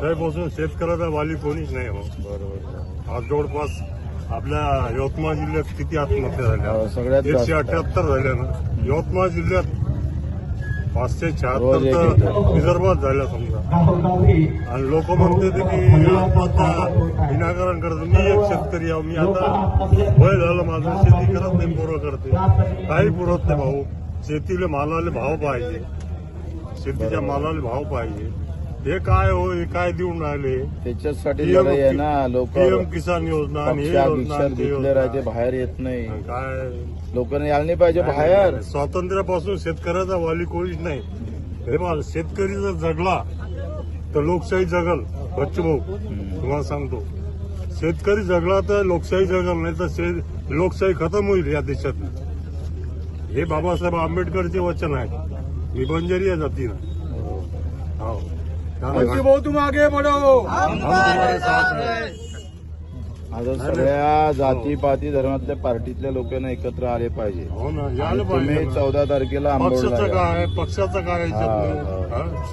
त्यापासून शेतकऱ्याचा वाली कोणीच नाही हो. बरोबर. आज जवळपास आपल्या यवतमाळ जिल्ह्यात किती आत्महत्या हो, झाल्या सगळ्यात एकशे. अठ्याहत्तर झाल्या ना. यवतमाळ जिल्ह्यात पाचशे शहात्तर तर. विदर्भात झाल्या समजा. आणि लोक म्हणते ते की आत्महत्या विनाकारण करतो मी एक शेतकरी आहो मी आता वय झालं माझं. शेती करत नाही पोरं करते. काही पुरत नाही भाऊ. शेतीला मालाले भाव पाहिजे. शेतीच्या मालाले भाव पाहिजे. हे काय हो हे काय देऊन राहिले? त्याच्यासाठी PM लढाई आहे ना लोक पीएम किसान योजना आणि हे योजना पक्षाभिक्षात आणि ते घेतले राहते. बाहेर येत नाही. काय? लोकांनी यायला नाही पाहिजे बाहेर. स्वातंत्र्यापासून शेतकऱ्याचा वाली कोणीच नाही. हे बघा शेतकरी जर जगला तर लोकशाही जगल. बच्चू भाऊ तुम्हाला सांगतो. शेतकरी जगला तर लोकशाही जगल नाही तर शे- लोकशाही खतम होईल या देशात. हे बाबासाहेब आंबेडकरचे वचन आहे. बंजारी आहे जातीनं. हो. भाऊ तुम आगे बढ़ो हम तुम्हारे साथ हैं. आता सगळ्या जाती पाती धर्मातल्या पार्टीतल्या लोकांना एकत्र आले पाहिजे हो ना आणि यायला पाहिजे तुम्ही ना. चौदा तारखेला पक्षाचं आंबोडला काय पक्षाचं काय याच्यात. हा. हा?